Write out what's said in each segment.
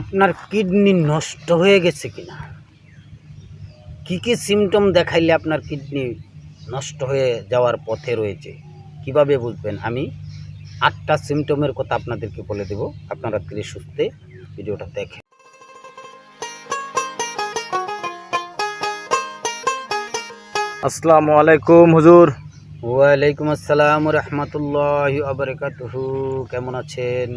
আপনার কিডনি নষ্ট হয়ে গেছে কিনা? কী কী সিমটম দেখাইলে আপনার কিডনি নষ্ট হয়ে যাওয়ার পথে রয়েছে? কীভাবে বুঝবেন? আমি আটটা সিমটমের কথা আপনাদেরকে বলে দেব। আপনারা ধীরে সুস্থে ভিডিওটা দেখেন। আসসালামু আলাইকুম হুজুর। ওয়ালাইকুম আসসালাম রহমতুল্লাহ আবরকাতুহু কেমন আছেন?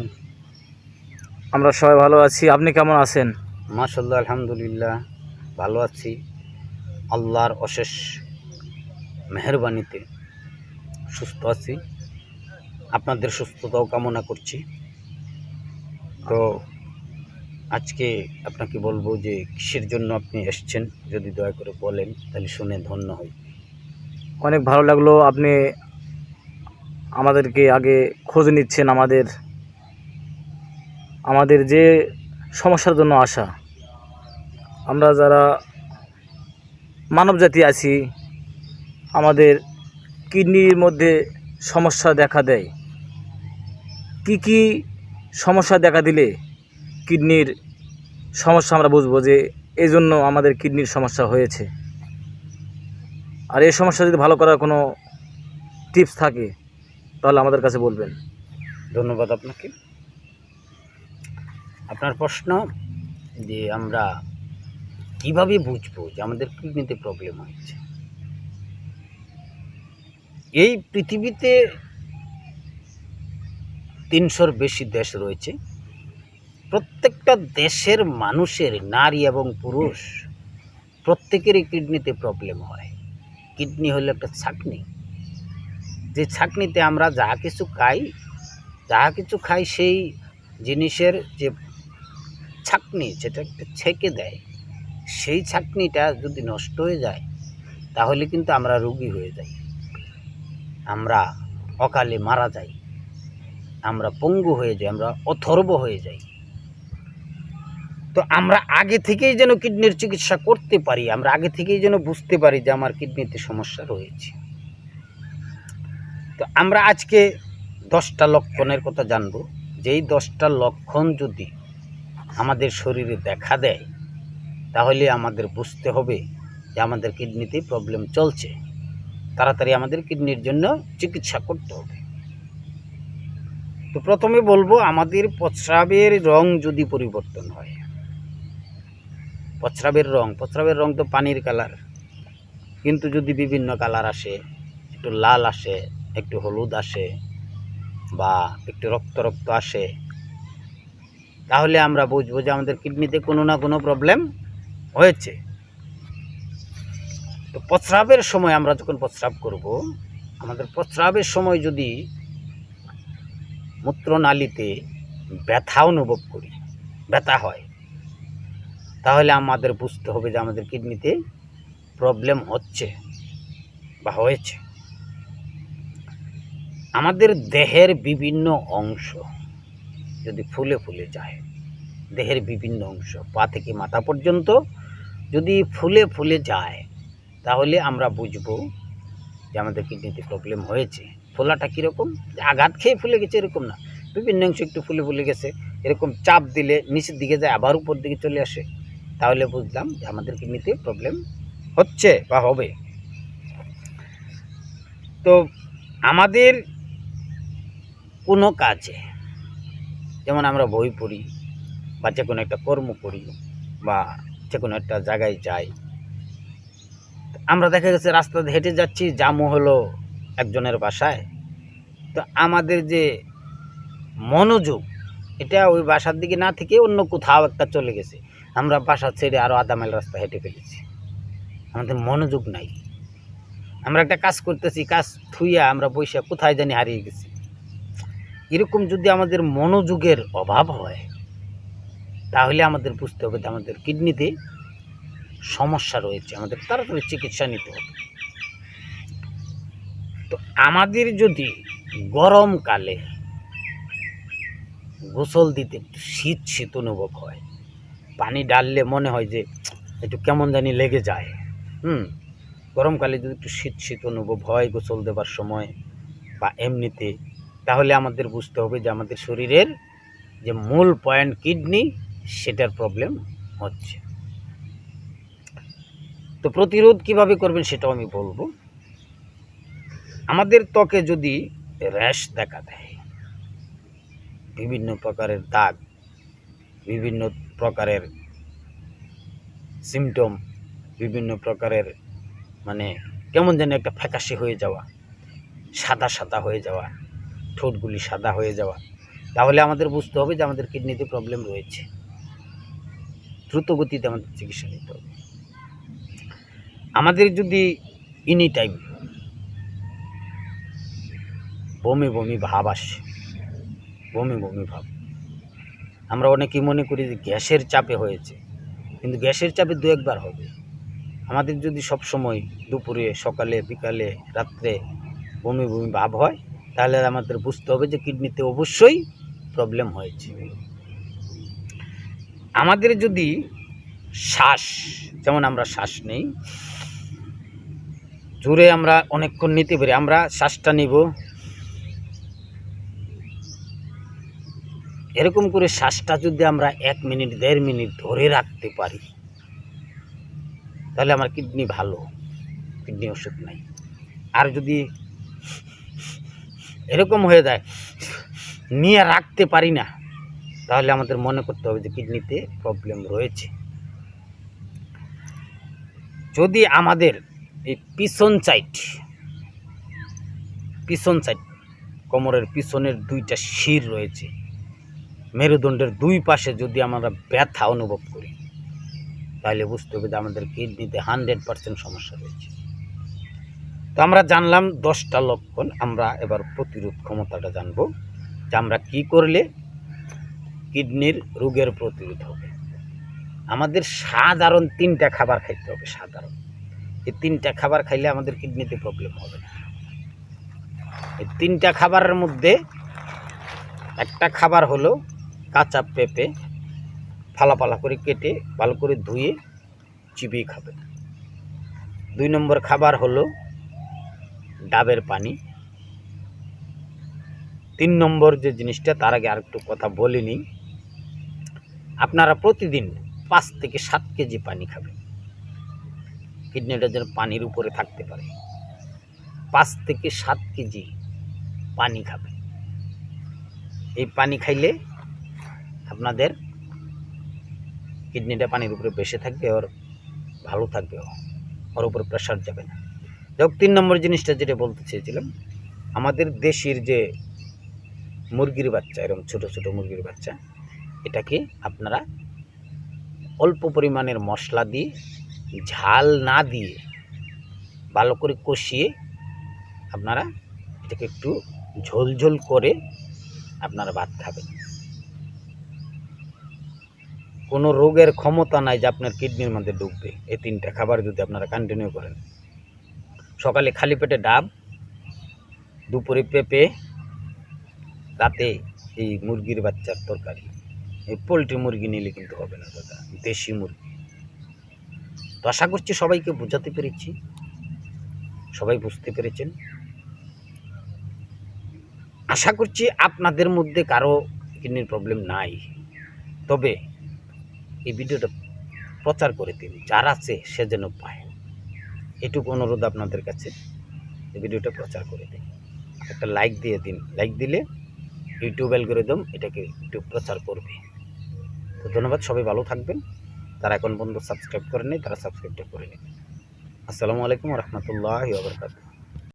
আমরা সবাই ভালো আছি। আপনি কেমন আছেন? মাশাল্লাহ আলহামদুলিল্লাহ ভালো আছি। আল্লাহর অশেষ মেহরবানিতে সুস্থ আছি। আপনাদের সুস্থতাও কামনা করছি। তো আজকে আপনাকে বলব যে কিসের জন্য আপনি এসছেন? যদি দয়া করে বলেন তাহলে শুনে ধন্য হই। অনেক ভালো লাগল। আপনি আমাদেরকে আগে খোঁজ নিচ্ছেন আমাদের আমাদের যে সমস্যার জন্য আসা, আমরা যারা মানব জাতি আছি, আমাদের কিডনির মধ্যে সমস্যা দেখা দেয়, কি কি সমস্যা দেখা দিলে কিডনির সমস্যা আমরা বুঝব যে এই জন্য আমাদের কিডনির সমস্যা হয়েছে। আর এই সমস্যা যদি ভালো করার কোনো টিপস থাকে, তাহলে আমাদের কাছে বলবেন। ধন্যবাদ আপনাকে। আপনার প্রশ্ন যে আমরা কীভাবে বুঝব যে আমাদের কিডনিতে প্রবলেম হয়েছে? এই পৃথিবীতে তিনশোর বেশি দেশ রয়েছে। প্রত্যেকটা দেশের মানুষের নারী এবং পুরুষ প্রত্যেকেরই কিডনিতে প্রবলেম হয়। কিডনি হলো একটা ছাকনি। যে ছাকনিতে আমরা যা কিছু খাই, যা কিছু খাই সেই জিনিসের যে ছাকনি যেটা একটা ছেঁকে দেয়, সেই ছাকনিটা যদি নষ্ট হয়ে যায়, তাহলে কিন্তু আমরা রোগী হয়ে যাই। আমরা অকালে মারা যাই। আমরা পঙ্গু হয়ে যাই, আমরা অথর্ব হয়ে যাই। তো আমরা আগে থেকেই যেন কিডনির চিকিৎসা করতে পারি, আমরা আগে থেকেই যেন বুঝতে পারি যে আমার কিডনিতে সমস্যা রয়েছে। তো আমরা আজকে দশটা লক্ষণের কথা জানব। যেই দশটা লক্ষণ যদি আমাদের শরীরে দেখা দেয়, তাহলে আমাদের বুঝতে হবে যে আমাদের কিডনিতে প্রবলেম চলছে। তাড়াতাড়ি আমাদের কিডনির জন্য চিকিৎসা করতে হবে। তো প্রথমে বলব, আমাদের প্রস্রাবের রং যদি পরিবর্তন হয়। প্রস্রাবের রং প্রস্রাবের রং তো পানির কালার কিন্তু যদি বিভিন্ন কালার আসে, একটু লাল আসে, একটু হলুদ আসে বা একটু রক্ত রক্ত আসে তাহলে আমরা বুঝব যে আমাদের কিডনিতে কোনো না কোনো প্রবলেম হয়েছে। তো প্রস্রাবের সময় আমরা যখন প্রস্রাব করব, আমাদের প্রস্রাবের সময় যদি মূত্রনালীতে ব্যথা অনুভব করি, ব্যথা হয়, তাহলে আমাদের বুঝতে হবে যে আমাদের কিডনিতে প্রবলেম হচ্ছে বা হয়েছে। আমাদের দেহের বিভিন্ন অংশ যদি ফুলে ফুলে যায়, দেহের বিভিন্ন অংশ, পা থেকে মাথা পর্যন্ত যদি ফুলে ফুলে যায়, তাহলে আমরা বুঝব যে আমাদের কিডনিতে প্রবলেম হয়েছে। ফোলাটা কীরকম? আঘাত খেয়ে ফুলে গেছে এরকম না। বিভিন্ন অংশ একটু ফুলে ফুলে গেছে, এরকম চাপ দিলে নিচের দিকে যায়, আবার উপর দিকে চলে আসে। তাহলে বুঝলাম যে আমাদের কিডনিতে প্রবলেম হচ্ছে বা হবে। তো আমাদের কোনো কাজে যেমন আমরা বই পড়ি বা যে কোনো একটা কর্ম করি বা যে কোনো একটা জায়গায় যাই। আমরা দেখা গেছে রাস্তা হেঁটে যাচ্ছি, জামু হলো একজনের বাসায়। তো আমাদের যে মনোযোগ, এটা ওই বাসার দিকে না থেকে অন্য কোথাও একটা চলে গেছে। আমরা বাসা ছেড়ে আরও আধা মাইল রাস্তা হেঁটে ফেলেছি। আমাদের মনোযোগ নাই। আমরা একটা কাজ করতেছি, কাজ থুইয়া আমরা বৈশা কোথায় জানি হারিয়ে গেছি। এরকম যদি আমাদের মনোযোগের অভাব হয়, তাহলে আমাদের বুঝতে হবে যে আমাদের কিডনিতে সমস্যা রয়েছে। আমাদের তাড়াতাড়ি চিকিৎসা নিতে হবে। তো আমাদের যদি গরমকালে গোসল দিতে একটু শীত শীত অনুভব হয়, পানি ডাললে মনে হয় যে একটু কেমন জানি লেগে যায়। হুম, গরমকালে যদি একটু শীত শীত অনুভব হয় গোসল দেবার সময় বা এমনিতে তাহলে আমাদের বুঝতে হবে যে আমাদের শরীরের যে মূল পয়েন্ট কিডনি, সেটার প্রবলেম হচ্ছে। তো প্রতিরোধ কীভাবে করবেন সেটাও আমি বলব। আমাদের ত্বকে যদি র্যাশ দেখা দেয়, বিভিন্ন প্রকারের দাগ, বিভিন্ন প্রকারের সিমটম বিভিন্ন প্রকারের মানে কেমন যেন একটা ফ্যাকাশে হয়ে যাওয়া, সাদা সাদা হয়ে যাওয়া ঠোঁটগুলি সাদা হয়ে যাওয়া। তাহলে আমাদের বুঝতে হবে যে আমাদের কিডনিতে প্রবলেম রয়েছে। দ্রুত গতিতে আমাদের চিকিৎসা নিতে হবে। আমাদের যদি এনি টাইম বমি বমি ভাব আসে, বমি বমি ভাব, আমরা অনেকেই মনে করি যে গ্যাসের চাপে হয়েছে, কিন্তু গ্যাসের চাপে দু একবার হবে। আমাদের যদি সব সময় দুপুরে, সকালে, বিকালে, রাত্রে বমি বমি ভাব হয় তাহলে আমাদের বুঝতে হবে যে কিডনিতে অবশ্যই প্রবলেম হয়েছে। আমাদের যদি শ্বাস, যেমন আমরা শ্বাস নেই, জোরে আমরা অনেকক্ষণ নিতে পারি, আমরা শ্বাসটা নিব। এরকম করে শ্বাসটা যদি আমরা এক মিনিট, দেড় মিনিট ধরে রাখতে পারি, তাহলে আমার কিডনি ভালো, কিডনি ওষুধ নাই। আর যদি এরকম হয়ে যায়। নিয়ে রাখতে পারি না। তাহলে আমাদের মনে করতে হবে যে কিডনিতে প্রবলেম রয়েছে। যদি আমাদের এই পিছন সাইড পিছন সাইড কোমরের পিছনের দুইটা শির রয়েছে, মেরুদণ্ডের দুই পাশে যদি আমরা ব্যথা অনুভব করি, তাহলে বুঝতে হবে যে আমাদের কিডনিতে হান্ড্রেড পার্সেন্ট সমস্যা রয়েছে। তো আমরা জানলাম দশটা লক্ষণ, আমরা এবার প্রতিরোধ ক্ষমতাটা জানব যে আমরা কি করলে কিডনির রোগের প্রতিরোধ হবে। আমাদের সাধারণ তিনটা খাবার খাইতে হবে, সাধারণ। এই তিনটা খাবার খাইলে আমাদের কিডনিতে প্রবলেম হবে না। এই তিনটা খাবারের মধ্যে একটা খাবার হলো কাঁচা পেঁপে ফালা ফালা করে কেটে ভালো করে ধুয়ে চিবিয়ে খাবেন দুই নম্বর খাবার হলো ডাবের পানি। তিন নম্বর যে জিনিসটা, তার আগে আরেকটু কথা বলিনি আপনারা প্রতিদিন পাঁচ থেকে সাত কেজি পানি খাবেন। কিডনিটা যেন পানির উপরে থাকতে পারে। পাঁচ থেকে সাত কেজি পানি খাবেন। এই পানি খাইলে আপনাদের কিডনিটা পানির উপরে বেসে থাকবে, ওর ভালো থাকবে। ওর উপরে প্রেশার যাবে না। যাই তিন নম্বর জিনিসটা যেটা বলতে চেয়েছিলাম, আমাদের দেশের যে মুরগির বাচ্চা, এরকম ছোট ছোট মুরগির বাচ্চা, এটাকে আপনারা অল্প পরিমাণের মশলা দিয়ে, ঝাল না দিয়ে ভালো করে কষিয়ে আপনারা এটাকে একটু ঝোল ঝোল করে আপনারা ভাত খাবেন। কোনো রোগের ক্ষমতা নাই যে আপনার কিডনির মধ্যে ঢুকবে। এই তিনটা খাবার যদি আপনারা কন্টিনিউ করেন সকালে খালি পেটে ডাব, দুপুরে পেঁপে, রাতে এই মুরগির বাচ্চার তরকারি। এই পোলট্রি মুরগি নিলে কিন্তু হবে না দাদা, দেশি মুরগি। তো আশা করছি সবাইকে বোঝাতে পেরেছি, সবাই বুঝতে পেরেছেন। আশা করছি আপনাদের মধ্যে কারও কিডনির প্রবলেম নাই। তবে এই ভিডিওটা প্রচার করে দিন, যার আছে সে যেন পায়। এটুকু অনুরোধ আপনাদের কাছে ভিডিওটা প্রচার করে দিন। একটা লাইক দিয়ে দিন। লাইক দিলে ইউটিউব অ্যালগোরিদম এটাকে ইউটিউব প্রচার করবে। তো ধন্যবাদ, সবাই ভালো থাকবেন। তারা এখন পর্যন্ত সাবস্ক্রাইব করেনি তারা সাবস্ক্রাইবটা করে নেবেন আসসালামু আলাইকুম রহমতুল্লাহ বারকাতুহ।